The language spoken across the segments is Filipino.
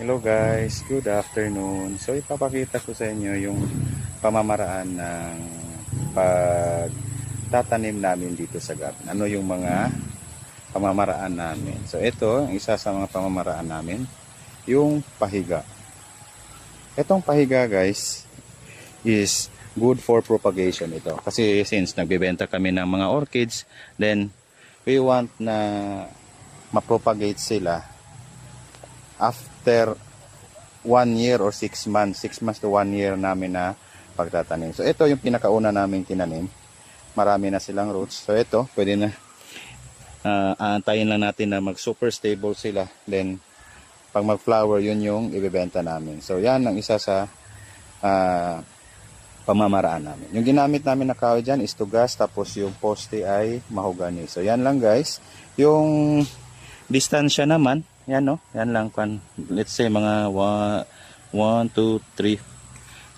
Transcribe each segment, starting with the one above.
Hello guys, good afternoon. So ipapakita ko sa inyo yung pamamaraan ng pagtatanim namin dito sa garden. Ano yung mga pamamaraan namin. So ito, ang isa sa mga pamamaraan namin, yung pahiga. Itong pahiga guys is good for propagation ito. Kasi since nagbebenta kami ng mga orchids, then we want na mapropagate sila after one year or six months, six months to one year namin na pagtatanim. So ito yung pinakauna namin tinanim. Marami na silang roots. So ito, pwede na uh, aantayin lang natin na mag super stable sila. Then pag mag-flower, yun yung ibebenta namin. So yan ang isa sa ah, pamamaraan namin. Yung ginamit namin na kahoy dyan is tugas, tapos yung poste ay mahogany. So yan lang guys. Yung distansya naman, yan no, yan lang kan let's say mga 1 2 3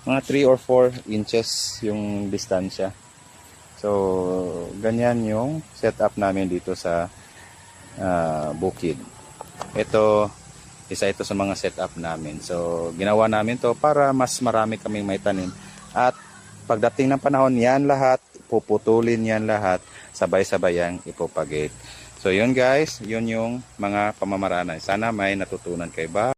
mga 3 or 4 inches yung distansya. So ganyan yung setup namin dito sa ah, bukid. Ito isa ito sa mga setup namin. So ginawa namin to para mas marami kaming may tanim at pagdating ng panahon yan lahat puputulin yan lahat sabay-sabay yang ipopagate. So yun guys, yun yung mga pamamaraan. Sana may natutunan kay ba.